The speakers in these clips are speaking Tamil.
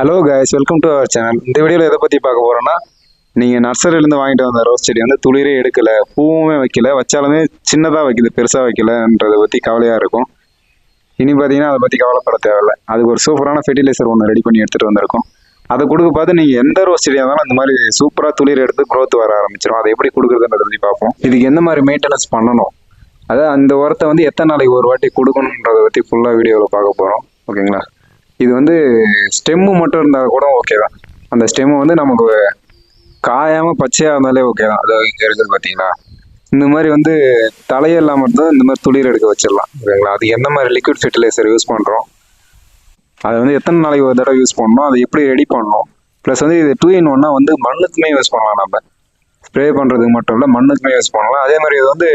Hello guys welcome to our channel இந்த வீடியோவில் எதை பற்றி பார்க்க போகிறோன்னா நீங்கள் நர்சரியிலேருந்து வாங்கிட்டு வந்த ரோஸ் செடி வந்து துளிரே எடுக்கலை பூவுமே வைக்கல வச்சாலுமே சின்னதாக வைக்கிது பெருசாக வைக்கலன்றதை பற்றி கவலையாக இருக்கும். இனி பார்த்தீங்கன்னா அதை பற்றி கவலைப்பட தேவையில்ல. அதுக்கு ஒரு சூப்பரான ஃபெர்டிலைசர் ஒன்று ரெடி பண்ணி எடுத்துகிட்டு வந்திருக்கோம். அதை கொடுக்க பார்த்து நீங்கள் எந்த ரோஸ் செடியாக இருந்தாலும் அந்த மாதிரி சூப்பராக துளிர் எடுத்து க்ரோத் வர ஆரம்பிச்சிடும் அதை எப்படி கொடுக்குறதுன்றதை பற்றி பார்ப்போம். இதுக்கு எந்த மாதிரி மெயின்டெனன்ஸ் பண்ணணும்? அதாவது அந்த உரத்தை வந்து எத்தனை நாளைக்கு ஒரு வாட்டி கொடுக்கணுன்றதை பற்றி ஃபுல்லாக வீடியோவில் பார்க்க போகிறோம் ஓகேங்களா இது வந்து ஸ்டெம்மு மட்டும் இருந்தால் கூட ஓகே தான். அந்த ஸ்டெம்மு வந்து நமக்கு காயாமல் பச்சையாக இருந்தாலே ஓகே தான். அது இங்கே இருக்குது பார்த்தீங்களா இந்த மாதிரி வந்து தலையெல்லாம் மட்டும் இந்த மாதிரி துளிர் எடுக்க வச்சிடலாம். ஓகேங்களா அது எந்த மாதிரி லிக்விட் ஃபெர்டிலைசர் யூஸ் பண்ணுறோம் அது வந்து எத்தனை நாளைக்கு ஒரு தடவை யூஸ் பண்ணணும்? அதை எப்படி ரெடி பண்ணணும்? ப்ளஸ் வந்து இது டூ இன் ஒன்னா வந்து மண்ணுக்குமே யூஸ் பண்ணலாம் நம்ம ஸ்ப்ரே பண்ணுறதுக்கு மட்டும் இல்லை மண்ணுக்குமே யூஸ் பண்ணலாம். அதே மாதிரி இது வந்து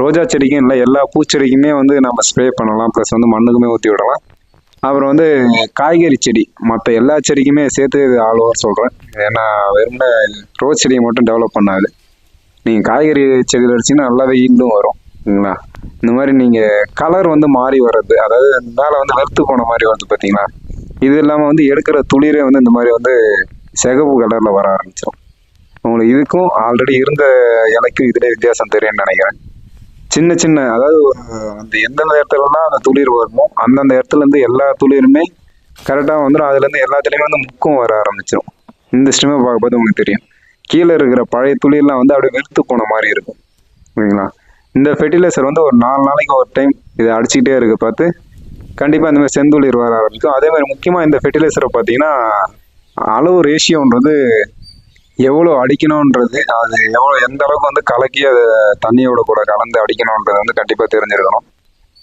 ரோஜா செடிக்கும் இல்லை எல்லா பூச்செடிக்குமே வந்து நம்ம ஸ்ப்ரே பண்ணலாம். ப்ளஸ் வந்து மண்ணுக்குமே ஊற்றி விடலாம். அப்புறம் வந்து காய்கறி செடி. மற்ற எல்லா செடிக்குமே சேர்த்து இது ஆல் ஓவர் சொல்கிறேன் ஏன்னா வெறும்ன ரோஸ் செடியை மட்டும் டெவலப் பண்ணாது. நீங்கள் காய்கறி செடியில் அடிச்சிங்கன்னா நல்லாவே ஈல்டும் வரும். சரிங்களா? இந்த மாதிரி நீங்கள் கலர் வந்து மாறி வர்றது அதாவது மேலே வந்து வெறுத்து போன மாதிரி வருது பார்த்தீங்களா? இது இல்லாமல் வந்து எடுக்கிற துளிரே வந்து இந்த மாதிரி வந்து சிகப்பு கலரில் வர ஆரம்பிச்சிடும் உங்களுக்கு இதுக்கும் ஆல்ரெடி இருந்த இலைக்கும் இதிலே வித்தியாசம் தெரியும்னு நினைக்கிறேன். சின்ன சின்ன அதாவது அந்த எந்தெந்த இடத்துலலாம் அந்த துளிர் வருமோ அந்தந்த இடத்துல இருந்து எல்லா துளிருமே கரெக்டாக வந்துடும் அதுலேருந்து எல்லாத்துலேயுமே வந்து முக்கும் வர ஆரம்பிச்சிடும் இந்த ஸ்டிமை பார்க்கும்போது உங்களுக்கு தெரியும். கீழே இருக்கிற பழைய துளிர்லாம் வந்து அப்படியே வெறுத்து போன மாதிரி இருக்கும். ஓகேங்களா இந்த ஃபெர்டிலைசர் வந்து ஒரு நாலு நாளைக்கு ஒரு டைம் இதை அடிச்சுக்கிட்டே இருக்க பார்த்து கண்டிப்பாக இந்த மாதிரி செந்துளிர் வர ஆரம்பிக்கும். அதே மாதிரி முக்கியமாக இந்த ஃபெர்டிலைசரை பார்த்தீங்கன்னா அளவு ரேஷியோன்றது எவ்வளோ அடிக்கணுன்றது அது எவ்வளோ எந்த அளவுக்கு வந்து கலக்கி அதை தண்ணியோட கூட கலந்து அடிக்கணுன்றது வந்து கண்டிப்பாக தெரிஞ்சிருக்கணும்.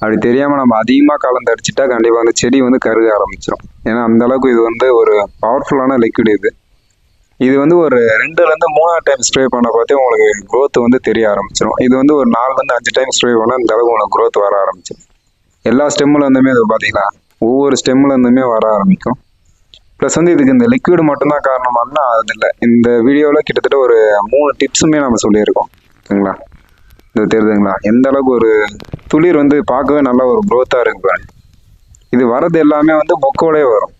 அப்படி தெரியாமல் நம்ம அதிகமாக கலந்து அடிச்சிட்டா கண்டிப்பாக வந்து செடி வந்து கருக ஆரம்பிச்சிடும் ஏன்னா அந்த அளவுக்கு இது வந்து ஒரு பவர்ஃபுல்லான லிக்விட் இது. இது வந்து ஒரு ரெண்டுலேருந்து மூணாவது டைம் ஸ்ப்ரே பண்ண பார்த்தே உங்களுக்கு க்ரோத் வந்து தெரிய ஆரம்பிச்சிடும் இது வந்து ஒரு நாலுலேருந்து அஞ்சு டைம் ஸ்ப்ரே பண்ணால் இந்த அளவுக்கு உங்களுக்கு க்ரோத் வர ஆரம்பிச்சிடும் எல்லா ஸ்டெம்மில் இருந்துமே அது பார்த்தீங்களா ஒவ்வொரு ஸ்டெம்மில் இருந்துமே வர ஆரம்பிக்கும். ப்ளஸ் வந்து இதுக்கு இந்த லிக்விட் மட்டும்தான் காரணமானா அது இல்லை. இந்த வீடியோவில் கிட்டத்தட்ட ஒரு மூணு டிப்ஸுமே நம்ம சொல்லியிருக்கோம். ஓகேங்களா இது தெரியுதுங்களா எந்த அளவுக்கு ஒரு துளிர் வந்து பார்க்கவே நல்ல ஒரு க்ரோத்தாக இருக்கு பாருங்க. இது வரது எல்லாமே வந்து மொக்கோடே வரும்.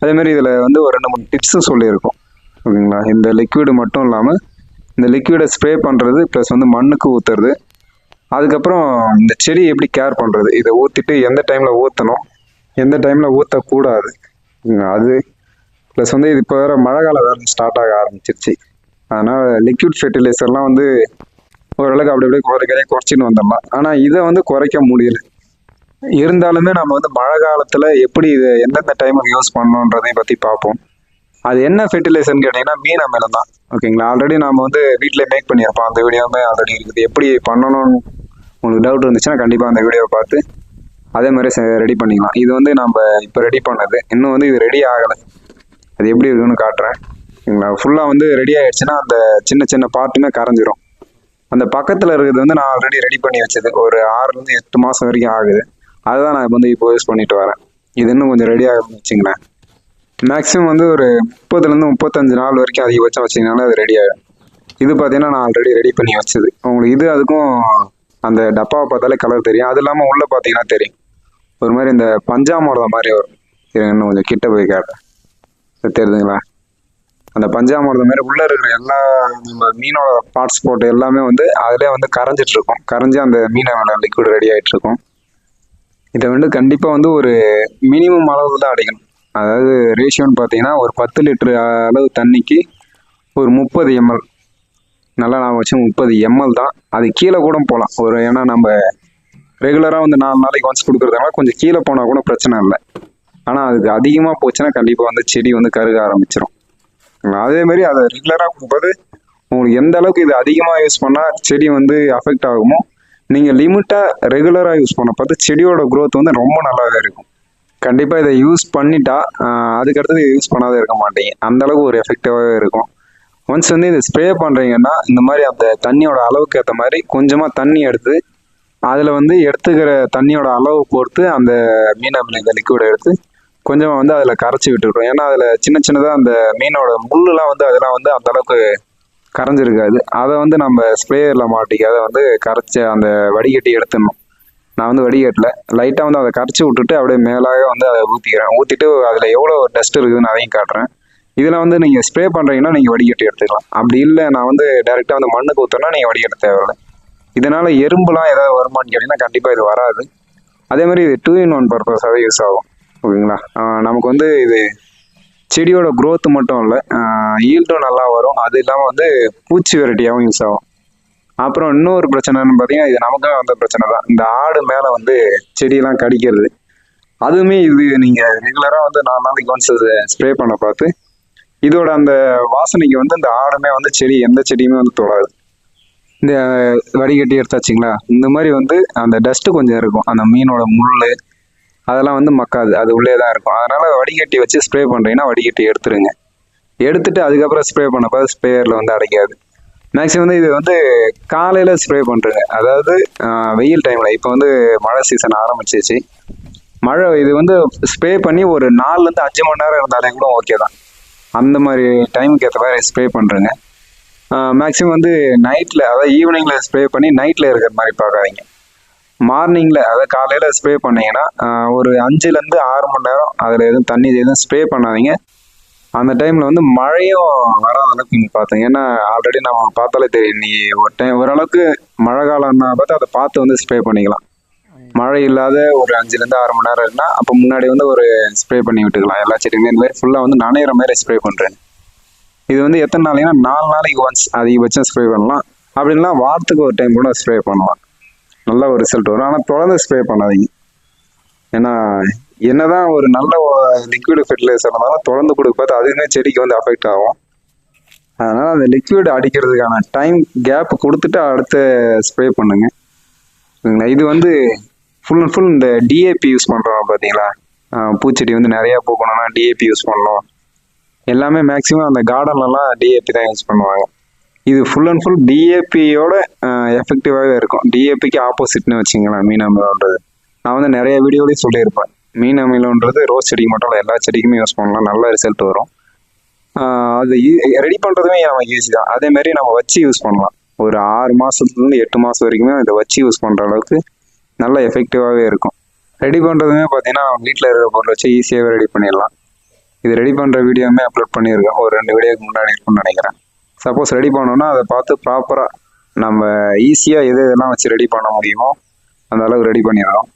அதேமாரி இதில் வந்து ஒரு ரெண்டு மூணு டிப்ஸும் சொல்லியிருக்கோம். ஓகேங்களா இந்த லிக்விடு மட்டும் இல்லாமல் இந்த லிக்விடை ஸ்ப்ரே பண்ணுறது ப்ளஸ் வந்து மண்ணுக்கு ஊற்றுறது அதுக்கப்புறம் இந்த செடி எப்படி கேர் பண்ணுறது இதை ஊற்றிட்டு எந்த டைமில் ஊற்றணும் எந்த டைமில் ஊற்றக்கூடாது அது ப்ளஸ் வந்து இது இப்போ வேறு மழை காலம் வேறு ஸ்டார்ட் ஆக ஆரம்பிச்சிருச்சு. அதனால் லிக்விட் ஃபெர்டிலைசர்லாம் வந்து ஓரளவுக்கு அப்படி அப்படியே குறைக்கிறே குறைச்சின்னு வந்துடலாம் ஆனால் இதை வந்து குறைக்க முடியல. இருந்தாலுமே நம்ம வந்து மழை காலத்தில் எப்படி இதை எந்தெந்த டைமுக்கு யூஸ் பண்ணணுன்றதையும் பற்றி பார்ப்போம். அது என்ன ஃபெர்டிலைசர்னு கேட்டிங்கன்னா மீன் அமிலம் தான் ஓகேங்களா ஆல்ரெடி நம்ம வந்து வீட்டில் மேக் பண்ணியிருப்போம். அந்த வீடியோவுமே ஆல்ரெடி இருக்குது. எப்படி பண்ணணும்னு உங்களுக்கு டவுட் இருந்துச்சுன்னா கண்டிப்பாக அந்த வீடியோவை பார்த்து அதே மாதிரி ரெடி பண்ணிக்கலாம். இது வந்து நம்ம இப்போ ரெடி பண்ணது. இன்னும் வந்து இது ரெடி ஆகலை. அது எப்படி இருக்குன்னு காட்டுறேன். ஓகேங்களா ஃபுல்லாக வந்து ரெடி ஆகிடுச்சுன்னா அந்த சின்ன சின்ன பார்ட்டுமே கரைஞ்சிரும். அந்த பக்கத்தில் இருக்கிறது வந்து நான் ஆல்ரெடி ரெடி பண்ணி வச்சது. ஒரு ஆறுலேருந்து எட்டு மாதம் வரைக்கும் ஆகுது. அதுதான் நான் இப்போ வந்து இப்போ யூஸ் பண்ணிட்டு வரேன். இது இன்னும் கொஞ்சம் ரெடி ஆகுதுன்னு வச்சுங்களேன் மேக்ஸிமம் வந்து ஒரு முப்பதுலேருந்து முப்பத்தஞ்சு நாள் வரைக்கும் அதிகபட்சம் வச்சிங்கனாலே அது ரெடி ஆகிடும் இது பார்த்தீங்கன்னா நான் ஆல்ரெடி ரெடி பண்ணி வச்சது. உங்களுக்கு இது அதுக்கும் அந்த டப்பாவை பார்த்தாலே கலர் தெரியும். அது இல்லாமல் உள்ளே பார்த்தீங்கன்னா தெரியும். ஒரு மாதிரி இந்த பஞ்சாமிரதம் மாதிரி வரும். இருங்க, இன்னும் கொஞ்சம் கிட்ட போய் காட்டுறேன் தெரியுதுங்களா அந்த பஞ்சாமிரதம் மாதிரி உள்ளே இருக்கிற எல்லா நம்ம மீனோட பார்ட்ஸ் போட்டு எல்லாமே வந்து அதிலே வந்து கரைஞ்சிட்டு இருக்கும் கரைஞ்சி அந்த மீனோட லிக்விட் ரெடி ஆகிட்டு இருக்கும் இதை வந்து கண்டிப்பாக வந்து ஒரு மினிமம் அளவு தான் அடிக்கணும். அதாவது ரேஷியோன்னு பார்த்தீங்கன்னா ஒரு பத்து லிட்டர் அளவு தண்ணிக்கு ஒரு முப்பது எம்எல் நல்லா நான் வச்சு முப்பது எம்எல் தான். அது கீழே கூட போகலாம் ஒரு ஏன்னா நம்ம ரெகுலராக வந்து நாலு நாளைக்கு ஒன்ஸ் கொடுக்குறதுனால கொஞ்சம் கீழே போனால் கூட பிரச்சனை இல்லை. ஆனால் அதுக்கு அதிகமாக போச்சுன்னா கண்டிப்பாக வந்து செடி வந்து கருக ஆரம்பிச்சிடும் அதே மாதிரி அதை ரெகுலராக கொடுக்கும்போது உங்களுக்கு எந்த அளவுக்கு இது அதிகமாக யூஸ் பண்ணால் செடி வந்து அஃபெக்ட் ஆகுமோ நீங்கள் லிமிட்டாக ரெகுலராக யூஸ் பண்ண பார்த்து செடியோட க்ரோத் வந்து ரொம்ப நல்லாவே இருக்கும். கண்டிப்பாக இதை யூஸ் பண்ணிட்டா ஆஹ், அதுக்கடுத்தது யூஸ் பண்ணாத இருக்க மாட்டீங்க. அந்தளவுக்கு ஒரு எஃபெக்டிவாகவே இருக்கும். ஒன்ஸ் வந்து இதை ஸ்ப்ரே பண்ணுறீங்கன்னா இந்த மாதிரி அந்த தண்ணியோட அளவுக்கு ஏற்ற மாதிரி கொஞ்சமாக தண்ணி எடுத்து அதில் வந்து எடுத்துக்கிற தண்ணியோட அளவு பொறுத்து அந்த மீனமில் இந்த லிக்விடை எடுத்து கொஞ்சமாக வந்து அதில் கரைச்சி விட்டுருக்கோம் ஏன்னா அதில் சின்ன சின்னதாக அந்த மீனோட முள்ளுலாம் வந்து அதெல்லாம் வந்து அந்த அளவுக்கு கரைஞ்சிருக்காது. அதை வந்து நம்ம ஸ்ப்ரேயரில் மாட்டிக்காத வந்து கரைச்சி அந்த வடிகட்டி எடுத்துடணும். நான் வந்து வடிகட்டல. லைட்டாக வந்து அதை கரைச்சி விட்டுட்டு அப்படியே மேலாக வந்து அதை ஊற்றிக்கிறேன் ஊற்றிட்டு அதில் எவ்வளோ டஸ்ட் இருக்குதுன்னு அதையும் காட்டுறேன். இதில் வந்து நீங்கள் ஸ்ப்ரே பண்ணுறீங்கன்னா நீங்கள் வடிகட்டி எடுத்துக்கலாம். அப்படி இல்லை நான் வந்து டேரெக்டாக வந்து மண்ணுக்கு ஊற்றோன்னா நீங்கள் வடிகட்ட தேவையில்லை. இதனால் எறும்புலாம் ஏதாவது வருமான்னு கேட்டிங்கன்னா கண்டிப்பாக இது வராது. அதே மாதிரி இது டூ இன் ஒன் பர்பஸாகவே யூஸ் ஆகும். ஓகேங்களா? நமக்கு வந்து இது செடியோட க்ரோத் மட்டும் இல்லை ஈல்டும் நல்லா வரும். அது இல்லாமல் வந்து பூச்சி வெரைட்டியாகவும் யூஸ் ஆகும். அப்புறம் இன்னொரு பிரச்சனைன்னு பார்த்தீங்கன்னா இது நமக்காக வந்த பிரச்சனை தான். இந்த ஆடு மேலே வந்து செடியெல்லாம் கடிக்கிறது. அதுவுமே இது நீங்கள் ரெகுலராக வந்து நாலு நாளைக்கு ஒன்ஸ் ஸ்ப்ரே பண்ண பார்த்து இதோட அந்த வாசனைக்கு வந்து இந்த ஆடுமே வந்து செடி எந்த செடியுமே வந்து தொடாது. இந்த வடிகட்டி எடுத்தாச்சுங்களா? இந்த மாதிரி வந்து அந்த டஸ்ட்டு கொஞ்சம் இருக்கும். அந்த மீனோட முள் அதெல்லாம் வந்து மக்காது. அது உள்ளே தான் இருக்கும். அதனால் வடிகட்டி வச்சு ஸ்ப்ரே பண்ணுறீங்கன்னா வடிகட்டி எடுத்துருங்க. எடுத்துட்டு அதுக்கப்புறம் ஸ்ப்ரே பண்ணப்போ ஸ்ப்ரேயரில் வந்து அடைக்காது. மேக்ஸிமம் வந்து இது வந்து காலையில் ஸ்ப்ரே பண்ணுறேங்க அதாவது வெயில் டைமில் இப்போ வந்து மழை சீசன் ஆரம்பிச்சிச்சு. மழை இது வந்து ஸ்ப்ரே பண்ணி ஒரு நாலுலேருந்து அஞ்சு மணி நேரம் இருந்தாலே கூட ஓகே தான். அந்த மாதிரி டைமுக்கு ஏற்ற மாதிரி ஸ்ப்ரே பண்ணுறேங்க மேக்ஸிமம் வந்து நைட்டில் அதாவது ஈவினிங்கில் ஸ்ப்ரே பண்ணி நைட்டில் இருக்கிற மாதிரி பார்க்காதீங்க. மார்னிங்கில் அதாவது காலையில் ஸ்ப்ரே பண்ணீங்கன்னா ஒரு அஞ்சுலேருந்து ஆறு மணி நேரம் அதில் எதுவும் தண்ணி எதுவும் ஸ்ப்ரே பண்ணாதீங்க. அந்த டைமில் வந்து மழையும் வராத அளவுக்கு நீங்கள் பார்த்தீங்க. ஏன்னா ஆல்ரெடி நம்ம பார்த்தாலே தெரியும். நீ ஒரு டைம் ஓரளவுக்கு மழை காலம்னா பார்த்து அதை பார்த்து வந்து ஸ்ப்ரே பண்ணிக்கலாம். மழை இல்லாத ஒரு அஞ்சுலேருந்து ஆறு மணி நேரம் இருந்தால் அப்போ முன்னாடி வந்து ஒரு ஸ்ப்ரே பண்ணி விட்டுக்கலாம். எல்லா செடியுமே இந்த மாதிரி ஃபுல்லாக வந்து நனையிற மாதிரி ஸ்ப்ரே பண்ணுறேன் இது வந்து எத்தனை நாளைக்குன்னா நாலு நாளைக்கு ஒன்ஸ் அதிகபட்சம் ஸ்ப்ரே பண்ணலாம். அப்படின்னா வாரத்துக்கு ஒரு டைம் கூட ஸ்ப்ரே பண்ணலாம். நல்ல ஒரு ரிசல்ட் வரும். ஆனால் தொடர்ந்து ஸ்ப்ரே பண்ணாதீங்க. ஏன்னா என்னதான் ஒரு நல்ல லிக்விட் ஃபெர்டிலைசர் இருந்தாலும் தொடர்ந்து கொடுக்க பார்த்து அதுவுமே செடிக்கு வந்து அஃபெக்ட் ஆகும். அதனால் அந்த லிக்விட் அடிக்கிறதுக்கான டைம் கேப் கொடுத்துட்டு அடுத்த ஸ்ப்ரே பண்ணுங்க. சரிங்களா? இது வந்து ஃபுல் அண்ட் ஃபுல் இந்த டிஏபி யூஸ் பண்ணுறோம் பார்த்தீங்களா பூச்செடி வந்து நிறையா பூக்கணும்னா டிஏபி யூஸ் பண்ணணும். எல்லாமே மேக்ஸிமம் அந்த கார்டன்லலாம் டிஏபி தான் யூஸ் பண்ணுவாங்க. இது ஃபுல் அண்ட் ஃபுல் டிஏபியோட எஃபெக்டிவாகவே இருக்கும். டிஏபிக்கு ஆப்போசிட்னு வச்சுங்களேன் மீன் அமிலம்ன்றது. நான் வந்து நிறைய வீடியோலையும் சொல்லியிருப்பேன். மீன் அமிலம்ன்றது ரோஸ் செடிக்கு மட்டும் இல்லை எல்லா செடிக்குமே யூஸ் பண்ணலாம். நல்ல ரிசல்ட் வரும். அது ரெடி பண்ணுறதுமே நமக்கு ஈஸி தான். அதே மாதிரி நம்ம வச்சு யூஸ் பண்ணலாம். ஒரு ஆறு மாதத்துலேருந்து எட்டு மாதம் வரைக்குமே இதை வச்சு யூஸ் பண்ணுற அளவுக்கு நல்ல எஃபெக்டிவாகவே இருக்கும். ரெடி பண்ணுறதுமே பார்த்தீங்கன்னா வீட்டில் இருக்கிற பொருள் வச்சு ஈஸியாகவே ரெடி பண்ணிடலாம். இது ரெடி பண்ணுற வீடியோவுமே அப்லோட் பண்ணியிருக்கேன். ஒரு ரெண்டு வீடியோக்கு முன்னாடி இருக்கும்னு நினைக்கிறேன். சப்போஸ் ரெடி பண்ணோன்னா அதை பார்த்து ப்ராப்பராக நம்ம ஈஸியாக எது எதெல்லாம் வச்சு ரெடி பண்ண முடியுமோ அந்த அளவுக்கு ரெடி பண்ணிடுறோம்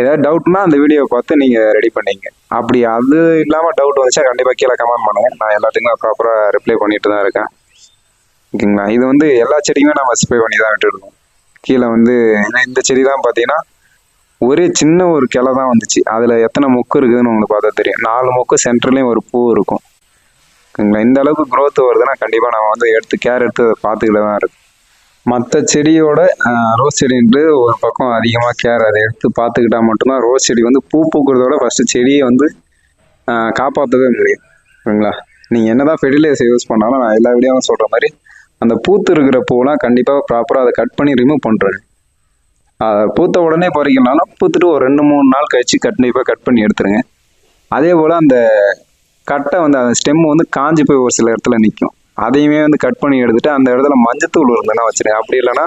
ஏதாவது டவுட்னா அந்த வீடியோவை பார்த்து நீங்கள் ரெடி பண்ணிங்க. அப்படி அது இல்லாமல் டவுட் வந்துச்சா கண்டிப்பாக கீழே கமெண்ட் பண்ணுங்கள் நான் எல்லாத்துக்குமே ப்ராப்பராக ரிப்ளை பண்ணிட்டு தான் இருக்கேன். ஓகேங்களா? இது வந்து எல்லா செடியுமே நம்ம ஸ்ப்ரே பண்ணி தான் விட்டுருக்கோம். கீழே வந்து ஏன்னா இந்த செடி தான் பார்த்தீங்கன்னா ஒரே சின்ன ஒரு கிளை தான் வந்துச்சு. அதில் எத்தனை மொக்கு இருக்குதுன்னு உங்களுக்கு பார்த்தா தெரியும். நாலு மொக்கு சென்டர்லேயும் ஒரு பூ இருக்கும். ஓகேங்களா? இந்த அளவுக்கு க்ரோத் வருதுன்னா கண்டிப்பாக நம்ம வந்து எடுத்து கேர் எடுத்து அதை பார்த்துக்கிட்டு தான் இருக்கும். மற்ற செடியோட ரோஸ் செடின்ட்டு ஒரு பக்கம் அதிகமாக கேர் அதை எடுத்து பார்த்துக்கிட்டா மட்டும்தான் ரோஸ் செடி வந்து பூ பூக்கிறதோட ஃபஸ்ட்டு செடியை வந்து காப்பாற்றவே முடியும். ஓகேங்களா? நீங்கள் என்னதான் ஃபெர்டிலைசர் யூஸ் பண்ணாலும் நான் எல்லா வீடியோவும் சொல்கிற மாதிரி அந்த பூத்து இருக்கிற பூவெலாம் கண்டிப்பாக ப்ராப்பராக அதை கட் பண்ணி ரிமூவ் பண்ணுறது பூத்த உடனே பறிக்கலனாலும் பூத்துட்டு ஒரு ரெண்டு மூணு நாள் கழிச்சு கண்டிப்பாக கட் பண்ணி எடுத்துருங்க. அதே போல் அந்த கட்டை வந்து அந்த ஸ்டெம் வந்து காஞ்சி போய் ஒரு சில இடத்துல நிற்கும் அதையுமே வந்து கட் பண்ணி எடுத்துட்டு அந்த இடத்துல மஞ்சத்தூள் இருந்ததுன்னா வச்சுருங்க. அப்படி இல்லைன்னா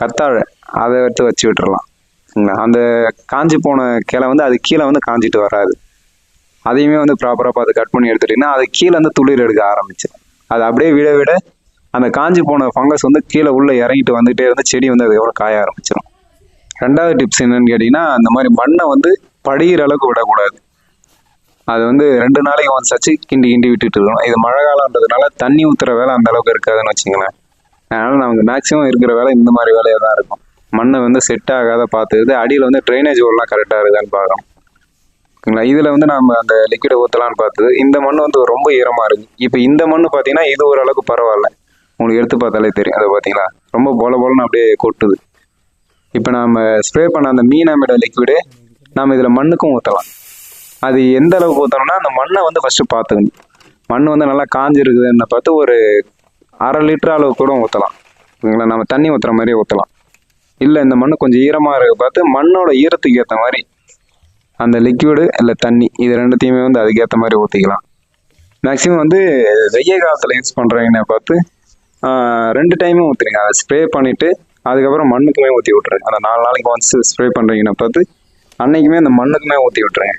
கத்தாழை அதை எடுத்து வச்சு விட்டுறலாம். அந்த காஞ்சி போன கிளை வந்து அது கீழே வந்து காஞ்சிட்டு வராது. அதையுமே வந்து ப்ராப்பராக பார்த்து கட் பண்ணி எடுத்துட்டிங்கன்னா அது கீழே வந்து துளிர் எடுக்க ஆரம்பிச்சு அது அப்படியே விட விட அந்த காஞ்சி போன ஃபங்கஸ் வந்து கீழே உள்ளே இறங்கிட்டு வந்துட்டே இருந்து செடி வந்து அது எவ்வளோ காய ஆரம்பிச்சிடும் ரெண்டாவது டிப்ஸ் என்னன்னு கேட்டிங்கன்னா அந்த மாதிரி மண்ணை வந்து படிகிற அளவுக்கு விடக்கூடாது. அது வந்து ரெண்டு நாளைக்கு ஒன்ஸ் வச்சு கிண்டி கிண்டி விட்டுட்டு இருக்கணும். இது மழை காலம்ன்றதுனால தண்ணி ஊற்றுற வேலை அந்த அளவுக்கு இருக்காதுன்னு வச்சுங்களேன் அதனால நமக்கு மேக்சிமம் இருக்கிற வேலை இந்த மாதிரி வேலையாக தான் இருக்கும். மண்ணை வந்து செட் ஆகாத பார்த்துக்கிட்டு அடியில் வந்து ட்ரைனேஜ் ஓடலாம் கரெக்டாக இருக்குதான்னு பார்க்கணும். ஓகேங்களா? இதில் வந்து நம்ம அந்த லிக்விடை ஊற்றலான்னு பார்த்தது இந்த மண் வந்து ரொம்ப ஈரமாக இருக்குது இப்போ இந்த மண் பார்த்தீங்கன்னா இது ஓரளவுக்கு பரவாயில்ல. உங்களுக்கு எடுத்து பார்த்தாலே தெரியும். அதை பார்த்தீங்களா? ரொம்ப பொல போலன்னு அப்படியே கொட்டுது. இப்போ நம்ம ஸ்ப்ரே பண்ண அந்த மீனாமிட லிக்விடு நாம் இதில் மண்ணுக்கும் ஊற்றலாம் அது எந்த அளவுக்கு ஊற்றணும்னா அந்த மண்ணை வந்து ஃபஸ்ட்டு பார்த்துக்கணும். மண் வந்து நல்லா காஞ்சிருக்குதுன்னு பார்த்து ஒரு அரை லிட்டர் அளவு கூட ஊற்றலாம் ஓகேங்களா நம்ம தண்ணி ஊற்றுற மாதிரியே ஊற்றலாம் இல்லை இந்த மண் கொஞ்சம் ஈரமாக இருக்க பார்த்து மண்ணோட ஈரத்துக்கு ஏற்ற மாதிரி அந்த லிக்விடு இல்லை தண்ணி இது ரெண்டுத்தையுமே வந்து அதுக்கேற்ற மாதிரி ஊற்றிக்கலாம் மேக்ஸிமம் வந்து வெய்ய காலத்தில் யூஸ் பண்ணுறவங்க பார்த்து ரெண்டு டைமும் ஊற்றுறீங்க அதை ஸ்ப்ரே பண்ணிவிட்டு அதுக்கப்புறம் மண்ணுக்குமே ஊற்றி விட்ருங்க அந்த நாலு நாளைக்கு ஒன்ஸ் ஸ்ப்ரே பண்ணுறீங்கன்னா பார்த்து அன்னைக்குமே அந்த மண்ணுக்குமே ஊற்றி விட்ருங்க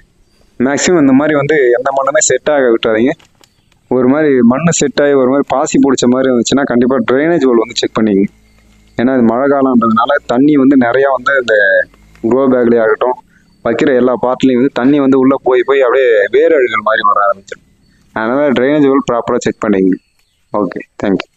மேக்ஸிமம் இந்த மாதிரி வந்து எந்த மண்ணுமே செட் ஆக விட்டுறாதீங்க. ஒரு மாதிரி மண்ணு செட் ஆகி ஒரு மாதிரி பாசி பிடிச்ச மாதிரி இருந்துச்சுன்னா கண்டிப்பாக ட்ரைனேஜ் ஹோல் வந்து செக் பண்ணிங்க ஏன்னா இது மழை காலம்ன்றதுனால தண்ணி வந்து நிறையா வந்து இந்த க்ரோ பேக்லேயே ஆகட்டும் வைக்கிற எல்லா பார்ட்லேயும் வந்து தண்ணி வந்து உள்ளே போய் போய் அப்படியே வேரழுகள் மாதிரி வர ஆரம்பிச்சிடும். அதனால் ட்ரைனேஜ் ஹோல் ப்ராப்பராக செக் பண்ணிங்க ஓகே தேங்க்யூ